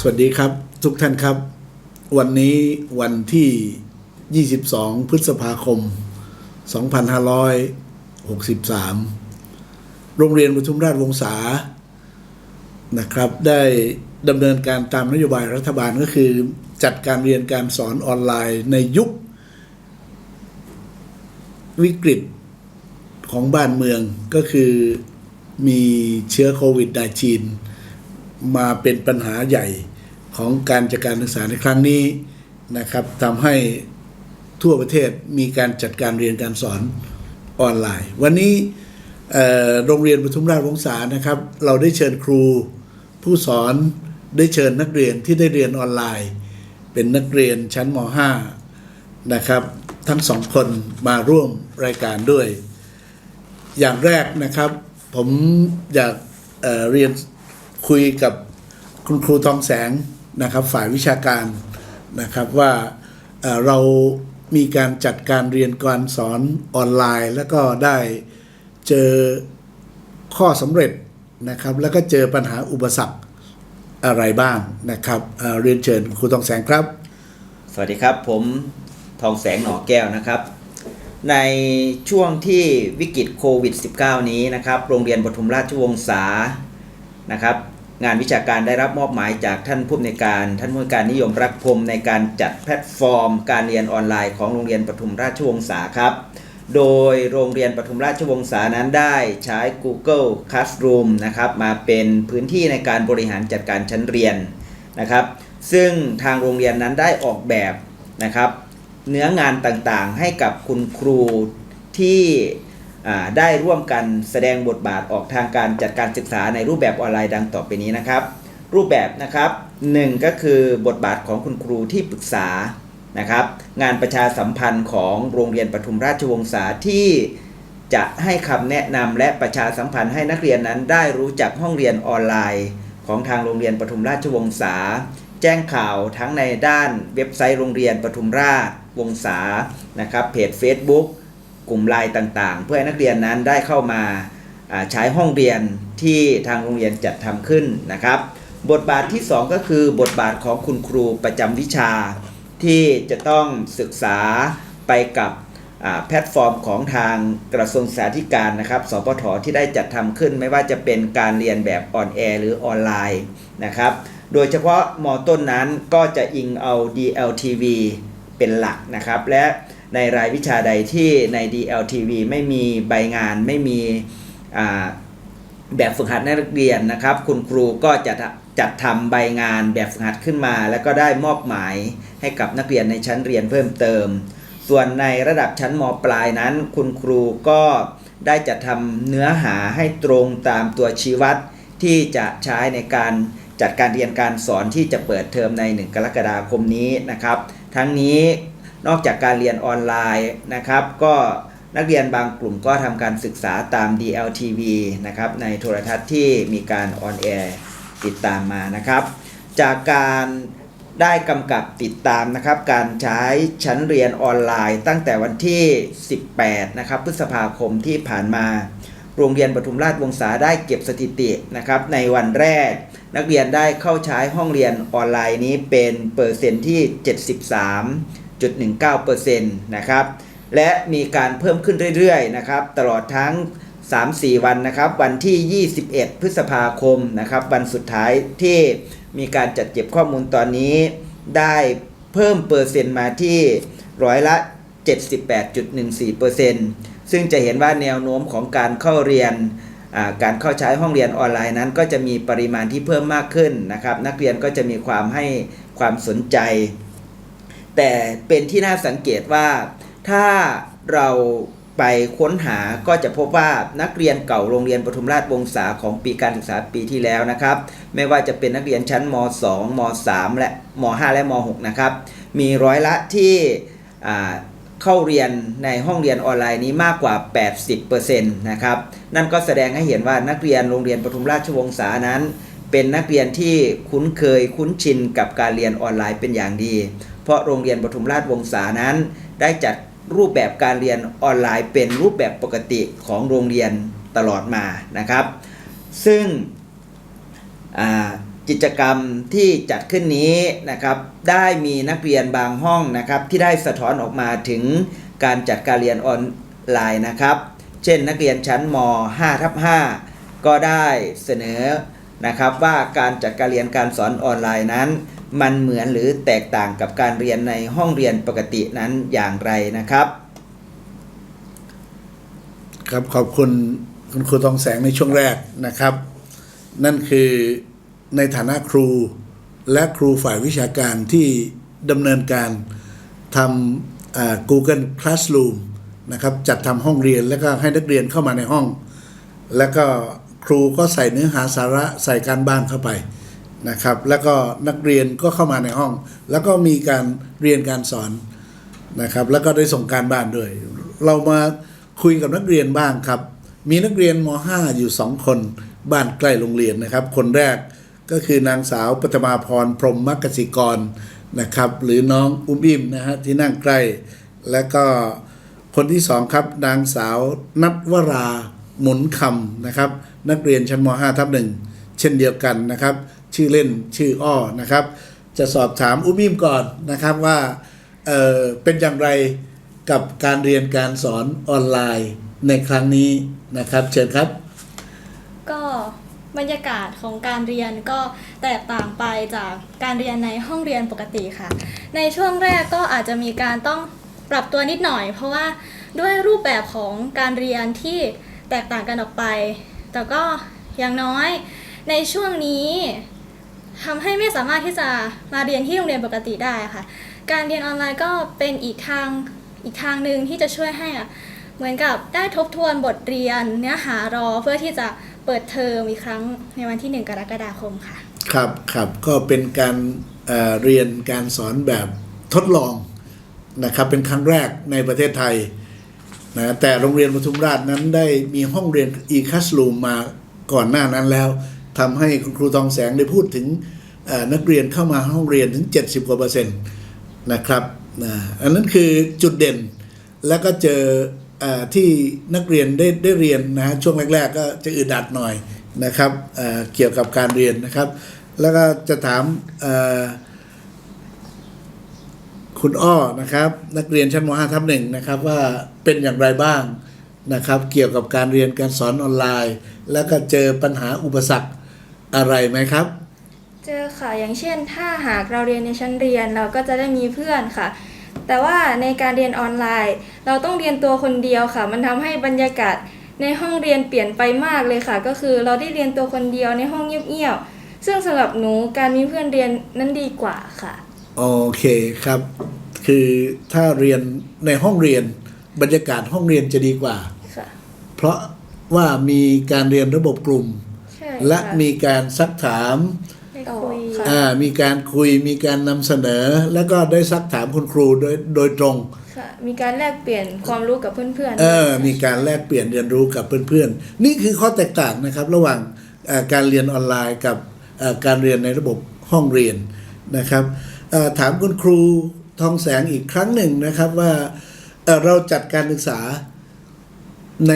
สวัสดีครับทุกท่านครับ วันนี้วันที่ 22 พฤษภาคม 2563 โรงเรียนปทุมราชวงศานะครับ ได้ดำเนินการตามนโยบายรัฐบาลก็คือ จัดการเรียนการสอนออนไลน์ในยุค วิกฤตของบ้านเมืองก็คือมีเชื้อโควิด -19 มาเป็นปัญหาใหญ่ ของการจัดการศึกษาในครั้งนี้นะครับทำให้ทั่วประเทศมีการจัดการเรียนการสอนออนไลน์ วันนี้โรงเรียนปทุมราชวงศานะครับ เราได้เชิญครูผู้สอนได้เชิญนักเรียนที่ได้เรียนออนไลน์ เป็นนักเรียนชั้นม .5 นะครับ ทั้งสองคนมาร่วมรายการด้วย อย่างแรกนะครับผมอยากเเรียนคุยกับคุณครูทองแสง นะครับฝ่ายวิชาการนะครับว่าเรามีการจัดการเรียนการสอนออนไลน์ แล้วก็ได้เจอข้อสำเร็จนะครับ แล้วก็เจอปัญหาอุปสรรคอะไรบ้างนะครับเเรียนเชิญครูทองแสงครับ สวัสดีครับผมทองแสงหน่อแก้วนะครับ ในช่วงที่วิกฤตโควิด -19 นี้นะครับ โรงเรียนปทุมราชวงศานะครับ งานวิชาการได้รับมอบหมายจากท่านผู้อำนวยการ ท่านผู้อำนวยการนิยมรักพรมในการจัดแพลตฟอร์ม การเรียนออนไลน์ของโรงเรียนปทุมราชวงศาครับ โดยโรงเรียนปทุมราชวงศานั้นได้ใช้ Google Classroom นะครับมาเป็นพื้นที่ในการบริหารจัดการชั้นเรียนนะครับ ซึ่งทางโรงเรียนนั้นได้ออกแบบนะครับ เนื้องานต่างๆให้กับคุณครูที่ ได้ร่วมกันแสดงบทบาทออกทางการจัดการศึกษาในรูปแบบออนไลน์ดังต่อไปนี้นะครับ รูปแบบนะครับหนึ่งก็คือบทบาทของคุณครูที่ปรึกษานะครับ งานประชาสัมพันธ์ของโรงเรียนปทุมราชวงศาที่จะให้คำแนะนำและประชาสัมพันธ์ให้นักเรียนนั้นได้รู้จักห้องเรียนออนไลน์ของทางโรงเรียนปทุมราชวงศาแจ้งข่าวทั้งในด้านเว็บไซต์โรงเรียนปทุมราชวงศานะครับเพจ Facebook กลุ่มไลน์ต่างๆ เพื่อให้นักเรียนนั้นได้เข้ามาใช้ห้องเรียนที่ทางโรงเรียนจัดทำขึ้นนะครับ บทบาทที่ 2 ก็คือบทบาทของคุณครูประจำวิชา ที่จะต้องศึกษาไปกับแพลตฟอร์มของทางกระทรวงศึกษาธิการนะครับ สปทที่ได้จัดทำขึ้น ไม่ว่าจะเป็นการเรียนแบบออนแอร์หรือออนไลน์นะครับ โดยเฉพาะมต้นนั้นก็จะอิงเอา DLTV เป็นหลักนะครับ และ ในรายวิชาใดที่ใน DLTV ไม่มีใบงานไม่มีแบบฝึกหัดนักเรียนนะครับ คุณครูก็จะจัดทำใบงานแบบฝึกหัดขึ้นมา แล้วก็ได้มอบหมายให้กับนักเรียนในชั้นเรียนเพิ่มเติม ส่วนในระดับชั้นมปลายนั้น คุณครูก็ได้จัดทำเนื้อหาให้ตรงตามตัวชี้วัดที่จะใช้ในการจัดการเรียนการสอนที่จะเปิดเทอมใน 1 กรกฎาคมนี้นะครับ ทั้งนี้ นอกจากการเรียนออนไลน์นะครับ ก็นักเรียนบางกลุ่มก็ทำการศึกษาตาม DLTV นะครับในโทรทัศน์ที่มีการออนแอร์ติดตามมานะครับ จากการได้กำกับติดตามนะครับการใช้ชั้นเรียนออนไลน์ตั้งแต่วันที่ 18 นะครับ พฤษภาคมที่ผ่านมา โรงเรียนปทุมราชวงศาได้เก็บสถิตินะครับในวันแรก นักเรียนได้เข้าใช้ห้องเรียนออนไลน์นี้เป็นเปอร์เซ็นต์ที่ 73.19%นะครับ และมีการเพิ่มขึ้นเรื่อยๆนะครับ ตลอดทั้ง 3-4 วันนะครับ วันที่ 21 พฤษภาคมนะครับ วันสุดท้ายที่มีการจัดเก็บข้อมูลตอนนี้ ได้เพิ่มเปอร์เซ็นต์มาที่ร้อยละ 78.14%ซึ่งจะเห็นว่าแนวโน้มของการเข้าเรียนการเข้าใช้ห้องเรียนออนไลน์นั้น ก็จะมีปริมาณที่เพิ่มมากขึ้นนะครับ นักเรียนก็จะมีความให้ความสนใจ แต่เป็นที่น่าสังเกตว่าถ้าเราไปค้นหาก็จะพบว่านักเรียนเก่าโรงเรียนปทุมราชวงศาของปีการศึกษาปีที่แล้วนะครับ ไม่ว่าจะเป็นนักเรียนชั้นม 2 ม 3 และม 5 และม 6 นะครับ มีร้อยละที่เข้าเรียนในห้องเรียนออนไลน์นี้มากกว่า 80%นะครับ นั่นก็แสดงให้เห็นว่านักเรียนโรงเรียนปทุมราชวงศานั้น เป็นนักเรียนที่คุ้นเคยคุ้นชินกับการเรียนออนไลน์เป็นอย่างดี เพราะโรงเรียนปทุมราชวงศานั้น ได้จัดรูปแบบการเรียนออนไลน์เป็นรูปแบบปกติของโรงเรียนตลอดมานะครับ ซึ่งกิจกรรมที่จัดขึ้นนี้นะครับได้มีนักเรียนบางห้องนะครับที่ได้สะท้อนออกมาถึงการจัดการเรียนออนไลน์นะครับ เช่นนักเรียนชั้นม 5ทับ5ก็ได้เสนอ นะครับว่าการจัดการเรียนการสอนออนไลน์นั้น มันเหมือนหรือแตกต่างกับการเรียนในห้องเรียนปกตินั้นอย่างไรนะครับ ครับขอบคุณคุณครูทองแสงในช่วงแรกนะครับ นั่นคือในฐานะครูและครูฝ่ายวิชาการที่ดำเนินการทำอ่า Google Classroom นะครับจัดทำห้องเรียนแล้วก็ให้นักเรียนเข้ามาในห้อง แล้วก็ ครูก็ใส่เนื้อหาสาระใส่การบ้านเข้าไปนะครับ แล้วก็นักเรียนก็เข้ามาในห้อง แล้วก็มีการเรียนการสอนนะครับ แล้วก็ได้ส่งการบ้านด้วย เรามาคุยกับนักเรียนบ้างครับ มีนักเรียนม .5 อยู่สองคนบ้านใกล้โรงเรียนนะครับ คนแรกก็คือนางสาวปฐมาพรพรมมกสิกรนะครับ หรือน้องอุ้มอิ่มนะฮะที่นั่งใกล้ และก็คนที่สองครับนางสาวนัทวรา หมุนคำนะครับ นักเรียนชั้นม .5 ทับหนึ่งเช่นเดียวกันนะครับ ชื่อเล่นชื่ออ้อนะครับ จะสอบถามอุ้มอิ่มก่อนนะครับว่าเเป็นอย่างไรกับการเรียนการสอนออนไลน์ในครั้งนี้นะครับ เชิญครับ ก็บรรยากาศของการเรียนก็แตกต่างไปจากการเรียนในห้องเรียนปกติค่ะ ในช่วงแรกก็อาจจะมีการต้องปรับตัวนิดหน่อย เพราะว่าด้วยรูปแบบของการเรียนที่ แตกต่างกันออกไป แต่ก็อย่างน้อยในช่วงนี้ทำให้ไม่สามารถที่จะมาเรียนที่โรงเรียนปกติได้ค่ะ การเรียนออนไลน์ก็เป็นอีกทางอีกทางหนึ่งที่จะช่วยให้เหมือนกับได้ทบทวนบทเรียนเนื้อหารอเพื่อที่จะเปิดเทอมอีกครั้งในวันที่ 1 กรกฎาคมค่ะ ครับครับก็เป็นการเเรียนการสอนแบบทดลองนะครับเป็นครั้งแรกในประเทศไทย นะแต่โรงเรียนปทุมราชนั้นได้มีห้องเรียน e-classroom มาก่อนหน้านั้นแล้วทำให้คุณครูทองแสงได้พูดถึงนักเรียนเข้ามาห้องเรียนถึง 70กว่าเปอร์เซ็นต์นะครับนะอันนั้นคือจุดเด่นแล้วก็เจออที่นักเรียนได้ได้เรียนนะฮะช่วงแรก ๆ ก็จะอึดอัดหน่อยนะครับเกี่ยวกับการเรียนนะครับ แล้วก็จะถามอ คุณอ้อนะครับ นักเรียนชั้นม .5 ทับหนึ่งนะครับว่าเป็นอย่างไรบ้างนะครับ เกี่ยวกับการเรียนการสอนออนไลน์ แล้วก็เจอปัญหาอุปสรรคอะไรไหมครับ เจอค่ะอย่างเช่น ถ้าหากเราเรียนในชั้นเรียนเราก็จะได้มีเพื่อนค่ะ แต่ว่าในการเรียนออนไลน์ เราต้องเรียนตัวคนเดียวค่ะ มันทำให้บรรยากาศในห้องเรียนเปลี่ยนไปมากเลยค่ะ ก็คือเราได้เรียนตัวคนเดียวในห้องเงียบๆซึ่งสำหรับหนูการมีเพื่อนเรียนนั้นดีกว่าค่ะ โอเคครับ คือถ้าเรียนในห้องเรียนบรรยากาศห้องเรียนจะดีกว่า ค่ะ เพราะว่ามีการเรียนระบบกลุ่ม ใช่และค่มีการซักถามได้ต่อคุยค่ะ อ่ามีการคุยมีการนำเสนอ แล้วก็ได้ซักถามคุณครูโดยโดยตรง ค่ะ มีการแลกเปลี่ยนความรู้กับเพื่อนๆเออด้วยค่ะมีการแลกเปลี่ยนเรียนรู้กับเพื่อนๆ นี่คือข้อแตกต่างนะครับ ระหว่างเอ่อการเรียนออนไลน์กับเอ่อการเรียนในระบบห้องเรียนนะครับเอ่อ ถามคุณครูทองแสงอีกครั้งหนึ่งนะครับว่าเราจัดการศึกษาใน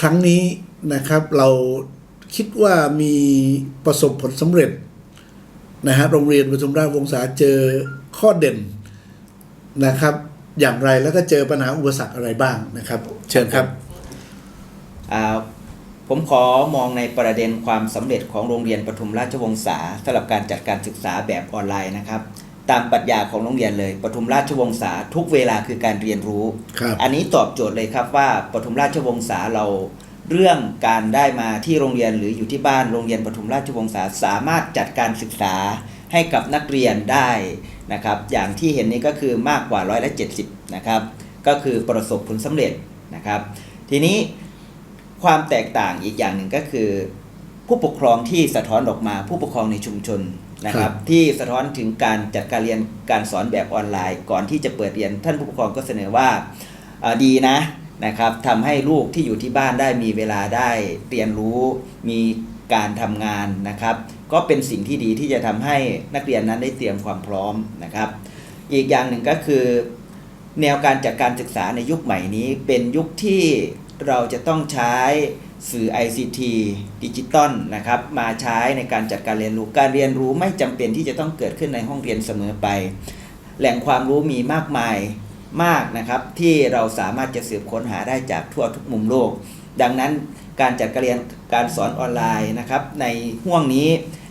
ครั้งนี้นะครับ เราคิดว่ามีประสบผลสำเร็จนะฮะโรงเรียนปทุมราชวงศาเจอข้อเด่นนะครับ อย่างไรแล้วก็เจอปัญหาอุปสรรคอะไรบ้างนะครับ เชิญครับอ่า ผมขอมองในประเด็นความสำเร็จของโรงเรียนปทุมราชวงศาสำหรับการจัดการศึกษาแบบออนไลน์นะครับ ตามปรัชญาของโรงเรียนเลยปทุมราชวงศาทุกเวลาคือการเรียนรู้ครับอันนี้ตอบโจทย์เลยครับว่าปทุมราชวงศาเราเรื่องการได้มาที่โรงเรียนหรืออยู่ที่บ้านโรงเรียนปทุมราชวงศาสามารถจัดการศึกษาให้กับนักเรียนได้นะครับอย่างที่เห็นนี้ก็คือมากกว่าร้อยละเจ็ดสิบนะครับก็คือประสบผลสำเร็จนะครับ ทีนี้ ความแตกต่างอีกอย่างหนึ่งก็คือ ผู้ปกครองที่สะท้อนออกมา ผู้ปกครองในชุมชนนะคครัรับบที่สะท้อนถึงการจัดการเรียนการสอนแบบออนไลน์ ก่อนที่จะเปิดเรียนท่านผู้ปกครองก็เสนอว่าเอ่อดีนะนะครับทำให้ลูกที่อยู่ที่บ้านได้มีเวลาได้เรียนรู้มีการทำงานนะครับ ก็เป็นสิ่งที่ดีที่จะทำให้นักเรียนนั้นได้เตรียมความพร้อมนะครับ อีกอย่างหนึ่งก็คือ แนวการจัดการศึกษาในยุคใหม่นี้เป็นยุคที่ เราจะต้องใช้สื่อ ICT ดิจิตอลนะครับมาใช้ในการจัดการเรียนรู้การเรียนรู้ไม่จำเป็นที่จะต้องเกิดขึ้นในห้องเรียนเสมอไป แหล่งความรู้มีมากมายมากนะครับที่เราสามารถจะสืบค้นหาได้จากทั่วทุกมุมโลก ดังนั้นการจัดการเรียนการสอนออนไลน์นะครับในห่วงนี้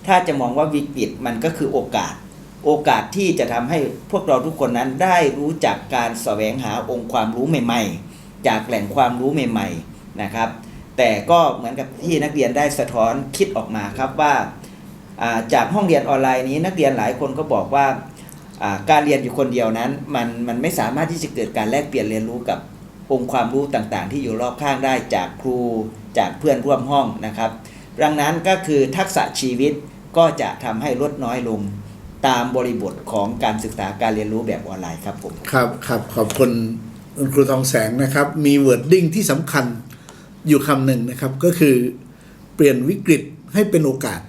ถ้าจะมองว่าวิกฤตมันก็คือโอกาส โอกาสที่จะทำให้พวกเราทุกคนนั้นได้รู้จักการแสวงหาองค์ความรู้ใหม่ ๆ จากแหล่งความรู้ใหม่ๆนะครับ แต่ก็เหมือนกับที่นักเรียนได้สะท้อนคิดออกมาครับว่าจากห้องเรียนออนไลน์นี้นักเรียนหลายคนก็บอกว่าอ่าการเรียนอยู่คนเดียวนั้นมันมันไม่สามารถที่จะเกิดการแลกเปลี่ยนเรียนรู้กับองค์ความรู้ต่างๆ ที่อยู่รอบข้างได้จากครูจากเพื่อนร่วมห้องนะครับ ดังนั้นก็คือทักษะชีวิตก็จะทำให้ลดน้อยลงตามบริบทของการศึกษาการเรียนรู้แบบออนไลน์ครับผม ครับครับขอบคุณ คุณครูทองแสงนะครับ มี wording ที่สำคัญอยู่คำหนึ่งนะครับ ก็คือเปลี่ยนวิกฤตให้เป็นโอกาส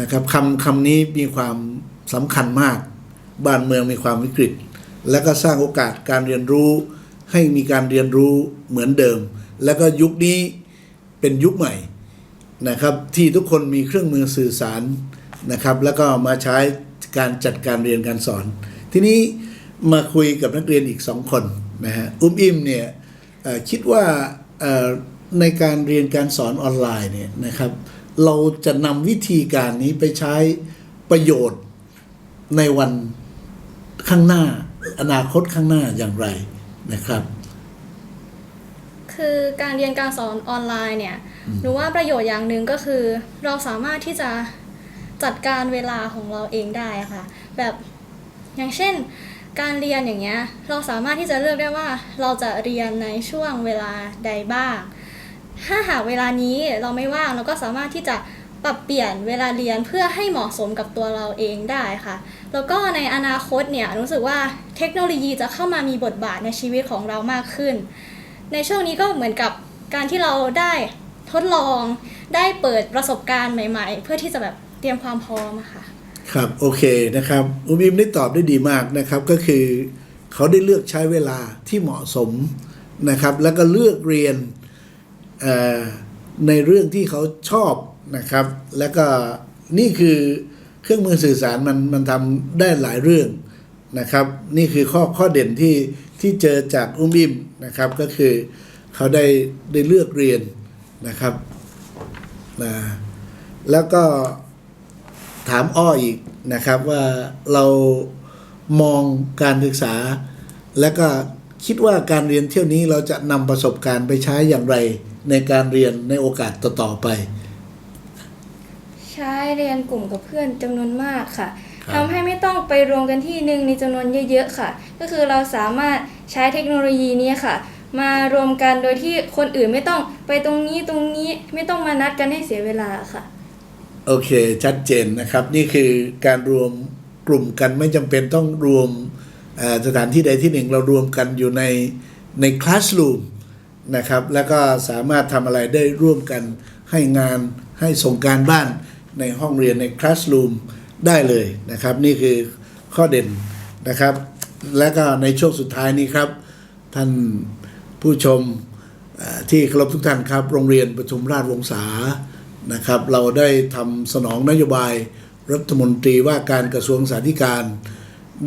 นะครับคำคำนี้มีความสำคัญมาก บ้านเมืองมีความวิกฤต และก็สร้างโอกาสการเรียนรู้ ให้มีการเรียนรู้เหมือนเดิม แล้วก็ยุคนี้เป็นยุคใหม่นะครับ ที่ทุกคนมีเครื่องมือสื่อสารนะครับ แล้วก็มาใช้การจัดการเรียนการสอน ทีนี้มาคุยกับนักเรียนอีกสองคน นะฮะอุ้มอิมเนี่ยเอ่อคิดว่าเอ่อในการเรียนการสอนออนไลน์เนี่ยนะครับ เราจะนำวิธีการนี้ไปใช้ประโยชน์ในวันข้างหน้า อนาคตข้างหน้าอย่างไรนะครับ คือการเรียนการสอนออนไลน์เนี่ยหนูว่าประโยชน์อย่างหนึ่งก็คือ เราสามารถที่จะจัดการเวลาของเราเองได้อะค่ะ แบบอย่างเช่น การเรียนอย่างเงี้ยเราสามารถที่จะเลือกได้ว่าเราจะเรียนในช่วงเวลาใดบ้าง ถ้าหากเวลานี้เราไม่ว่างเราก็สามารถที่จะปรับเปลี่ยนเวลาเรียนเพื่อให้เหมาะสมกับตัวเราเองได้ค่ะ แล้วก็ในอนาคตเนี่ยรู้สึกว่าเทคโนโลยีจะเข้ามามีบทบาทในชีวิตของเรามากขึ้น ในช่วงนี้ก็เหมือนกับการที่เราได้ทดลองได้เปิดประสบการณ์ใหม่ ๆ เพื่อที่จะแบบเตรียมความพร้อมค่ะ ครับโอเคนะครับอุมอิมได้ตอบได้ดีมากนะครับก็คือเขาได้เลือกใช้เวลาที่เหมาะสมนะครับ แล้วก็เลือกเรียนในเรื่องที่เขาชอบนะครับ แล้วก็นี่คือเครื่องมือสื่อสารมันมันทำได้หลายเรื่องนะครับ นี่คือข้อข้อเด่นที่ที่เจอจากอุ้มอิมนะครับ ก็คือเขาได้ได้เลือกเรียนนะครับนะแล้วก็ ถามอ้ออีกนะครับว่าเรามองการศึกษา และก็คิดว่าการเรียนเที่ยวนี้เราจะนำประสบการณ์ไปใช้อย่างไร ในการเรียนในโอกาสต่อๆไป ใช้เรียนกลุ่มกับเพื่อนจำนวนมากค่ะครับทำให้ไม่ต้องไปรวมกันที่หนึ่งในจำนวนเยอะๆค่ะ ก็คือเราสามารถใช้เทคโนโลยีนี้ค่ะ มารวมกันโดยที่คนอื่นไม่ต้องไปตรงนี้ตรงนี้ไม่ต้องมานัดกันให้เสียเวลาค่ะ โอเค ชัดเจนนะครับ นี่คือการรวมกลุ่มกันไม่จำเป็นต้องรวมสถานที่ใดที่หนึ่ง เรารวมกันอยู่ในในคลาส o ูมนะครับ แล้วก็สามารถทำอะไรได้ร่วมกันให้งานให้ส่งการบ้านในห้องเรียนในคลาส o ูมได้เลยนะครับ นี่คือข้อเด่นนะครับ และก็ในช่วงสุดท้ายนี้ครับ ท่านผู้ชมที่เคารพทุกท่านครับ โรงเรียนปทุมราชวงศา นะครับ เราได้ทำสนองนโยบายรัฐมนตรีว่าการกระทรวงสาธารณการ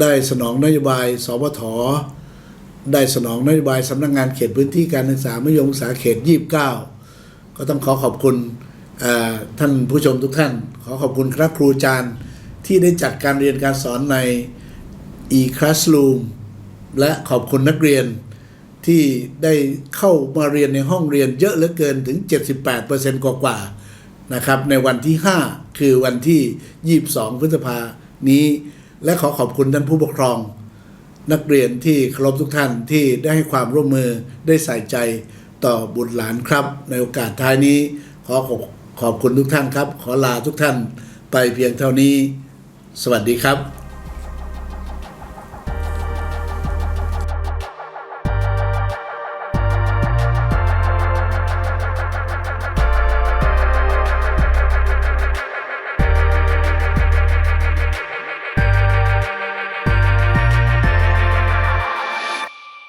ได้สนองนโยบายสวทได้สนองนโยบายสำนักงานเขตพื้นที่การศึกษามัธยมศึกษาเขต 29 ก็ต้องขอขอบคุณท่านผู้ชมทุกท่าน ขอขอบคุณคณะครูอาจารย์ที่ได้จัดการเรียนการสอนใน e-classroom และขอบคุณนักเรียนที่ได้เข้ามาเรียนในห้องเรียนเยอะเหลือเกินถึง 78%กว่ากว่าๆ นะครับในวันที่ 5 คือวันที่ 22 พฤษภานี้ และขอขอบคุณท่านผู้ปกครอง นักเรียนที่เคารพทุกท่านที่ได้ให้ความร่วมมือได้ใส่ใจต่อบุตรหลานครับ ในโอกาสท้ายนี้ ขอขอบขอบคุณทุกท่านครับ ขอลาทุกท่านไปเพียงเท่านี้ สวัสดีครับ